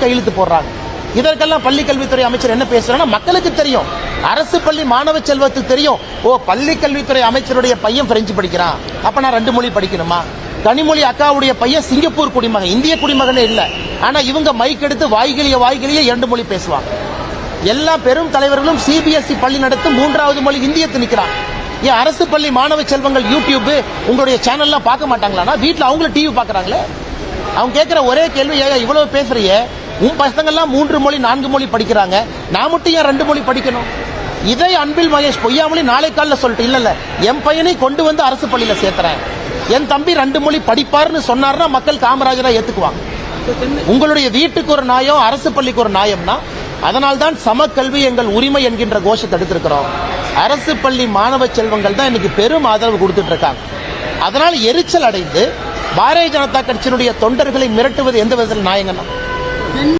கையெழுத்து போடுறாங்க. இதற்கெல்லாம் பள்ளி கல்வித்துறை அமைச்சர் என்ன பேசுறாங்கன்னா மக்களுக்கு தெரியும். அரசு பள்ளி மாணவ செல்வத்துக்கு தெரியும். ஓ பள்ளி கல்வித்துறை அமைச்சருடைய பையன் பிரெஞ்சு படிக்கிறான். அப்ப நான் ரெண்டு மொழி படிக்கணுமா? கனிமொழி அக்காவுடைய பையன் சிங்கப்பூர் குடிமகன் இந்திய குடிமகனே இல்ல. ஆனா இவங்க மைக் எடுத்து வாய்கிலிய வாய்கிலிய இரண்டு மொழி பேசுவாங்க. எல்லா பெரும் தலைவர்களும் சிபிஎஸ்இ பள்ளி நடத்தும் மூன்றாவது மொழி இந்தியத்து நிக்கிறாங்க. ஏன் அரசு பள்ளி மாணவ செல்வங்கள் யூடியூப் உங்களுடைய சேனல்லாம் பார்க்க மாட்டாங்களானா வீட்டுல அவங்களும் டிவி பார்க்கறாங்களே? அவங்க கேட்கிற ஒரே கேள்வி ஏன் இவ்வளவு பேசுறியே? உன் பசங்கள்லாம் மூன்று மொழி நான்கு மொழி படிக்கிறாங்க. நான் மட்டும் ஏன் ரெண்டு மொழி படிக்கணும்? இதை அன்பில் மகேஷ் பொய்யாமொழி நாளை காலைல சொல்லிட்டு இல்லை என் பையனை கொண்டு வந்து அரசு பள்ளியில் சேர்த்துறேன் என் தம்பி ரெண்டு மொழி படிப்பாருன்னு சொன்னார்னா மக்கள் காமராஜரா ஏத்துக்குவாங்க. உங்களுடைய வீட்டுக்கு ஒரு நியாயம் அரசு பள்ளிக்கு ஒரு நியாயம்னா அதனால்தான் சமக்கல்வி எங்கள் உரிமை என்கின்ற கோஷத்தை எடுத்திருக்கிறோம். அரசு பள்ளி மாணவ செல்வங்கள் தான் இன்னைக்கு பெரும் ஆதரவு கொடுத்துட்டு இருக்காங்க. அதனால் எரிச்சல் அடைந்து பாரதிய ஜனதா கட்சியினுடைய தொண்டர்களை மிரட்டுவது எந்த விதத்தில் நியாயங்கன்னா